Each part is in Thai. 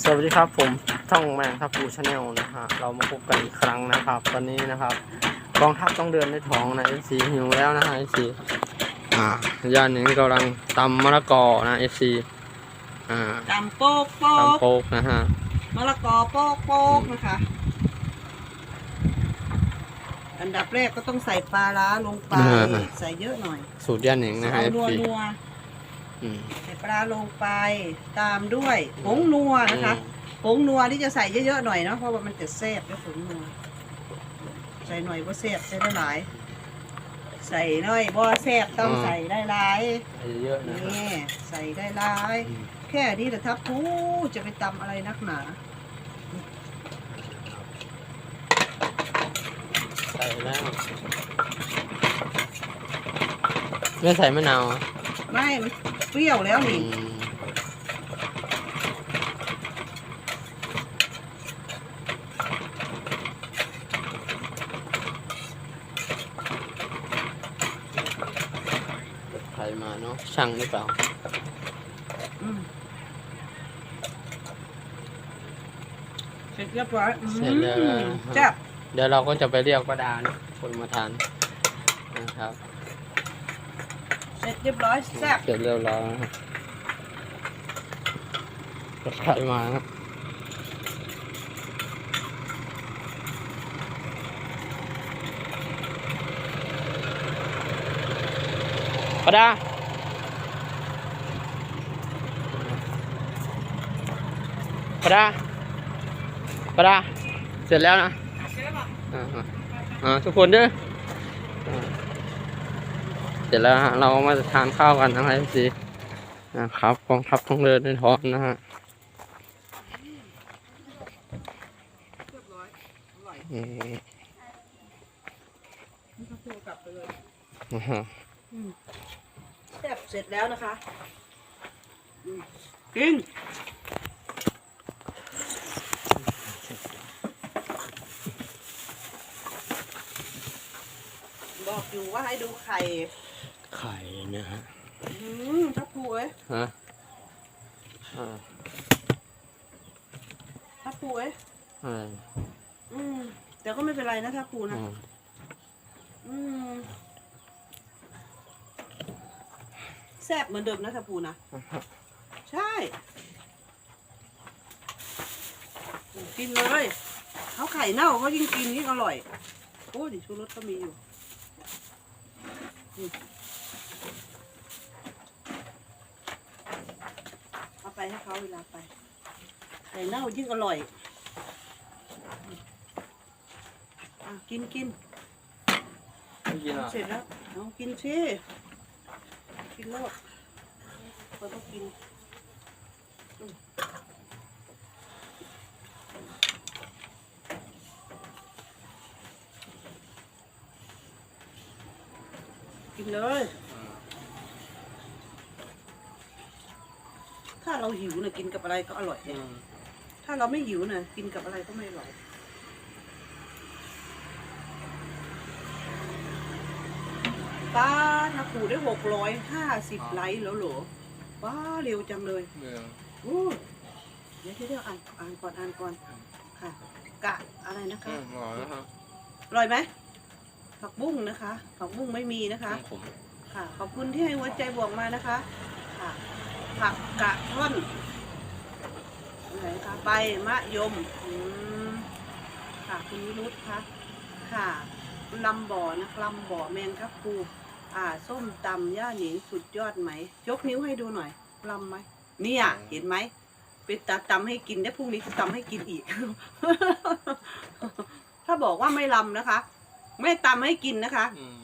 สวัสดีครับผมช่องแมงทัพพูชาแนลนะฮะเรามาพบกันอีกครั้งนะครับ ตอนนี้นะครับกองทัพต้องเดินด้วยท้องนะเอซีหิวแล้วนะฮะเอซีอ่าย่านนี้กำลังตำมะละกอนะเอซีอ่าตำโป๊กโป๊ตำกโป๊กนะฮะมะละกอโป๊กโป๊กนะคะ อันดับแรกก็ต้องใส่ปลาร้าลงไป ใส่เยอะหน่อยสูตรย่านหนิงนะฮะเอาเอนัวซีนัวอืม ใส่ปลาร้าลงไปตามด้วยผงนัวนะคะผงนัวที่จะใส่เยอะๆหน่อยเนาะเพราะว่ามันจะแซ่บแล้วผงนัวใส่หน่อยว่าแซ่บใส่ได้หลาย ใส่หน่อยบ่แซ่บต้องใส่ได้หลายใส่เยอะนะฮะนี่ใส่ได้หลายอืมแค่นี้แต่ทับพูจะไปตำอะไรนักหนาใส่แล้วไม่ใส่มะนาวอะ ไม่มันเปรี้ยวแล้วอืนี่มใครมาเนาะช่างหรือเปล่าอืมเสร็จเรียบร้อยอืมเสร็จแล้วนะแซ่บเดี๋ยวเราก็จะไปเรียกป้าดานะคนมาทานนะครับ เสร็จเรียบร้อยแซ่บเสร็จเรียบร้อยนะครับก็ใครมานะป้าดาป้าดาป้าดาเสร็จแล้วนะอ่าอ่าทุกคนเด้ออ่าเส ร็จแล้วฮะเรามาทานข้าวกันนะครับสินะครับกองทัพต้องเดินในท้องนะฮะเรียบร้อยอร่อยอืมนี่ก็ตัวกลับไปเลยอ่าฮะอืมแซ่บเสร็จแล้วนะคะอืมกินบอกอยู่ว่าให้ดูไข่ ไข่นะฮะอืมทับพูเอ้ยฮะอ่าทับพูเอ้ยอะไรอืมแต่ก็ไม่เป็นไรนะทับพูนะ อืมอืมแซ่บเหมือนเดิมนะทับพูนะ ใช่ กินเลยเขาไข่เน่าเขายิ่งกินยิ่งอร่อย โอ้ดิชูรสก็มีอยู่อืม เอาไปให้เขาเวลาไปไข่เน่ายิ่งอร่อยอะกินกินไม่กินอะเสร็จแล้วเอากินสิกินแล้วเขาต้องกินอืมกินเลย ถ้า เราหิวนะกินกับอะไรก็อร่อยอืเนี่ยมถ้าเราไม่หิวนะกินกับอะไรก็ไม่อร่อยป้านะปู่ได้หกร้อยห้าสิบไลค์แล้วเหรอป้าเร็วจังเลยเรื่องโอ้ยเดี๋ยวเดี๋ยวอ่านอ่านก่อนอ่านก่อนค่ะ กะอะไรนะคะอืมอร่อยนะครับอร่อยไหมผักบุ้งนะคะผักบุ้งไม่มีนะคะผมค่ะ ขอบคุณที่ให้หัวใจบวกมานะคะ ค่ะ ผักกะท่อนอะไรคะใบมะยมอืมค่ะคุณนิรุตคะค่ะลำบ่อนะลำบ่อแมงครับปูอ่า ส้มตำย่าหนิงสุดยอดไหม ยกนิ้วให้ดูหน่อยลำไหมเนี่ย เห็นไหมเป็นตาตำให้กินได้พรุ่งนี้จะตำให้กินอีก ถ้าบอกว่าไม่ลำนะคะ ไม่ตำให้กินนะคะอืม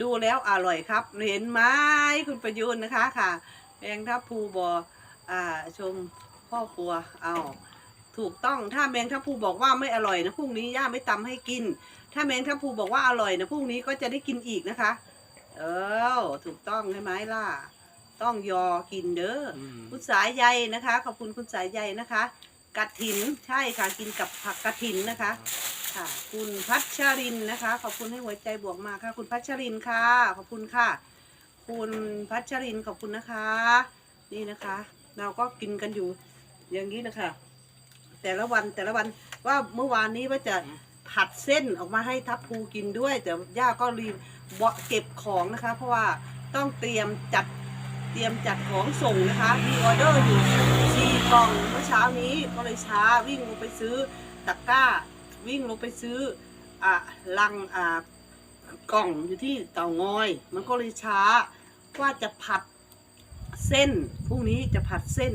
ดูแล้วอร่อยครับ เห็นไหมคุณประยุนนะคะค่ะ แมงทับพลูบออ่าชมพ่อครัวเอาถูกต้องถ้าแมงทับพลูบอกว่าไม่อร่อยนะพรุ่งนี้ย่าไม่ตำให้กิน ถ้าแมงทับพลูบอกว่าอร่อยนะพรุ่งนี้ก็จะได้กินอีกนะคะ เออถูกต้องใช่ไหมล่ะ ต้องยอกินเด้ออืมคุณสายใยนะคะ ขอบคุณคุณสายใยนะคะกระถินใช่ค่ะกินกับผักกระถินนะคะ ค่ะ คุณพัชรินนะคะ ขอบคุณให้หัวใจบวกมาค่ะ คุณพัชรินค่ะ ขอบคุณค่ะ คุณพัชรินขอบคุณนะคะ นี่นะคะ เราก็กินกันอยู่อย่างนี้นะคะ แต่ละวันแต่ละวันว่าเมื่อวานนี้ว่าจะผัดเส้นออกมาให้ทัพภูกินด้วย แต่ย่าก็รีบเก็บของนะคะ เพราะว่าต้องเตรียมจัดเตรียมจัดของส่งนะคะ มีออเดอร์อยู่สี่กล่องเมื่อเช้านี้ก็เลยช้าวิ่งลงไปซื้อตะกร้า วิ่งลงไปซื้ออะลังอ่ากล่องอยู่ที่เต่างอย มันก็เลยช้า ว่าจะผัดเส้นพรุ่งนี้จะผัดเส้น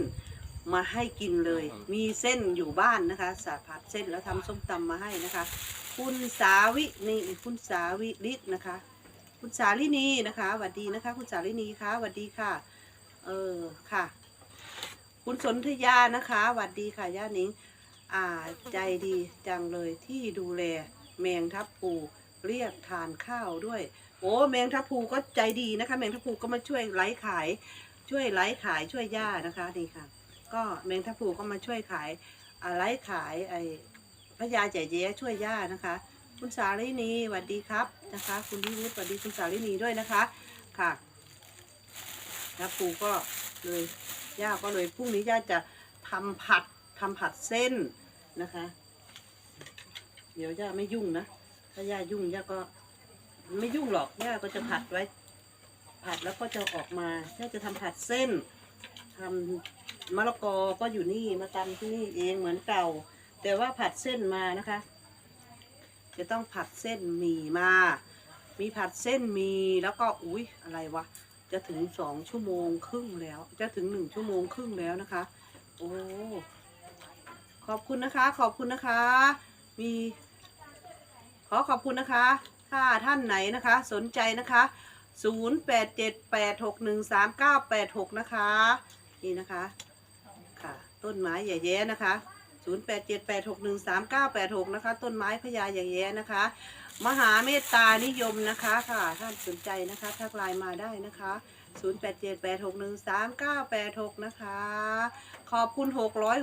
มาให้กินเลย มีเส้นอยู่บ้านนะคะสาผัดเส้นแล้วทำส้มตำมาให้นะคะ คุณสาวินี่คุณสาวิริศนะคะ คุณสาลินีนะคะสวัสดีนะคะ คุณสาลินีคะสวัสดีค่ะ เออค่ะ คุณสนธยานะคะสวัสดีค่ะย่านิงอ่าใจดีจังเลยที่ดูแลแมงทับพลูเรียกทานข้าวด้วย โอ้แมงทับพลูก็ใจดีนะคะ แมงทับพลูก็มาช่วยไลฟ์ขาย ช่วยไลฟ์ขายช่วยย่านะคะนี่ค่ะ ก็แมงทับพลูก็มาช่วยขายอะไรขายไอพระยาใจแย้ช่วยย่านะคะ คุณสาลินีสวัสดีครับนะคะ คุณวิรุธสวัสดีคุณสาลินีด้วยนะคะค่ะทับพลูก็เลยย่าก็เลยพรุ่งนี้ย่าจะทำผัดทำผัดเส้นนะคะ เดี๋ยวย่าไม่ยุ่งนะ ถ้าย่ายุ่งย่าก็ ไม่ยุ่งหรอกย่าก็จะผัดไว้ ผัดแล้วก็จะออกมาย่าจะทำผัดเส้นทำมะละกอก็อยู่นี่มาตำที่นี่เองเหมือนเก่า แต่ว่าผัดเส้นมานะคะ จะต้องผัดเส้นหมี่มา มีผัดเส้นหมีแล้วก็อุ๊ยอะไรวะ จะถึงสองชั่วโมงครึ่งแล้ว จะถึงหนึ่งชั่วโมงครึ่งแล้วนะคะ โอ้ ขอบคุณนะคะ ขอบคุณนะคะ มี ขอขอบคุณนะคะ ถ้าท่านไหนนะคะสนใจนะคะ 0878613986 นะคะนี่นะคะค่ะต้นไม้ใหญ่แย้นะคะ 0878613986 นะคะ ต้นไม้พญาใหญ่แย้นะคะ มหาเมตตานิยมนะคะค่ะท่านสนใจนะคะทักไลน์มาได้นะคะ 0878613986 นะคะ ขอบคุณ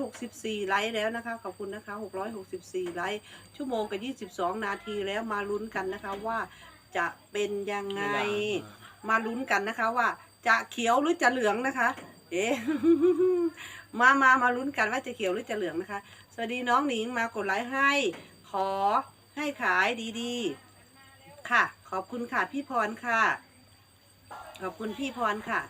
664 ไลค์แล้วนะคะ ขอบคุณนะคะ 664 ไลค์ชั่วโมงกับ 22 นาทีแล้วมาลุ้นกันนะคะว่าจะเป็นยังไง มาลุ้นกันนะคะว่าจะเขียวหรือจะเหลืองนะคะ เอ๊ะมามามาลุ้นกันว่าจะเขียวหรือจะเหลืองนะคะ สวัสดีน้องหนิงมากดไลค์ให้ ขอให้ขายดีๆ ค่ะ ขอบคุณค่ะพี่พรค่ะ ขอบคุณพี่พรค่ะ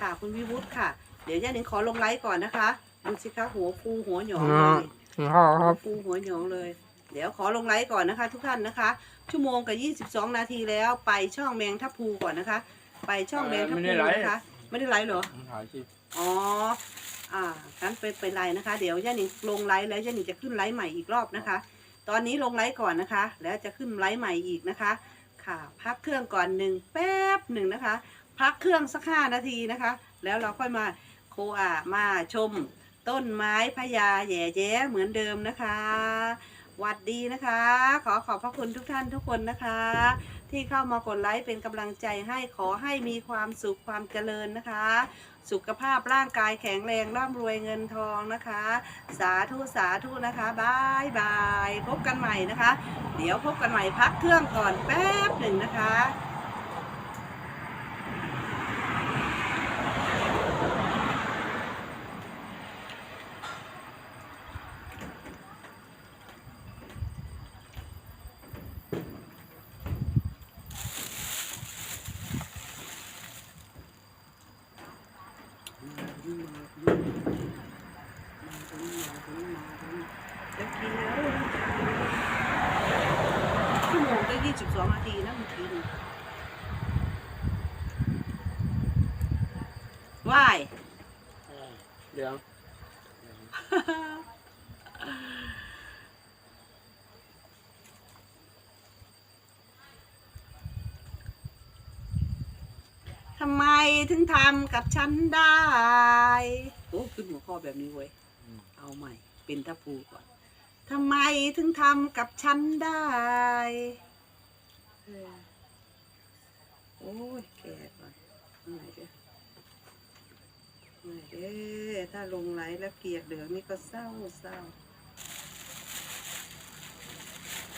ค่ะคุณวิวุฒิค่ะ เดี๋ยวย่าหนิงขอลงไลค์ก่อนนะคะดูสิคะหัวฟูหัวหยองเลยครับปูหัวเหนียวเลย เดี๋ยวขอลงไลค์ก่อนนะคะ ทุกท่านนะคะ ชั่วโมงกับ22นาทีแล้วไปช่องแมงทับพลูก่อนนะคะ ไปช่องแมงทับพลูนะคะ ไม่ได้ไลค์เหรอถ่ายคลิปอ๋ออ่างั้นไปไปไลน์นะคะ เดี๋ยวย่าหนิงลงไลน์แล้วย่าหนิงจะขึ้นไลน์ใหม่อีกรอบนะคะ ตอนนี้ลงไลน์ก่อนนะคะ แล้วจะขึ้นไลน์ใหม่อีกนะคะ ค่ะ พักเครื่องก่อนหนึ่งแป๊บหนึ่งนะคะ พักเครื่องสักห้านาทีนะคะ แล้วเราค่อยมาโคอามาชม ต้นไม้พญาแย่แย้เหมือนเดิมนะคะหวัดดีนะคะ ขอขอบพระคุณทุกท่านทุกคนนะคะ ที่เข้ามากดไลค์เป็นกำลังใจให้ขอให้มีความสุขความเจริญนะคะ สุขภาพร่างกายแข็งแรงร่ำรวยเงินทองนะคะ สาธุสาธุนะคะบายบายพบกันใหม่นะคะ เดี๋ยวพบกันใหม่พักเครื่องก่อนแป๊บหนึ่งนะคะ จะกินแล้ว ชั่วโมงก็ยี่สิบสองนาทีนะเมื่อกี้นี่ว่ายเหลือง ทำไม ถึงทำกับฉันได้โอ้ขึ้นหัวข้อแบบนี้เว้ยเอาใหม่ เป็นทัพพูก่อนทำไมถึงทำกับฉันได้เออโอ้ยแก่ก่อนเหนื่อยเด้อเหนื่อยเด้อถ้าลงไหลแล้วเกียดเหลืองนี่ก็เศร้าเศร้า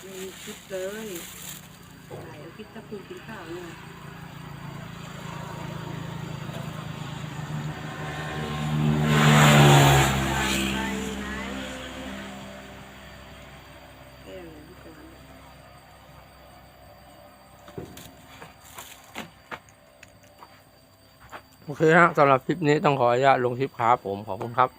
ไม่มีคิดเลยถ่ายเอาคิดทัพพูกินข้าวเนี่ย โอเคฮะสำหรับคลิปนี้ต้องขออนุญาตลงคลิปครับผมขอบคุณครับ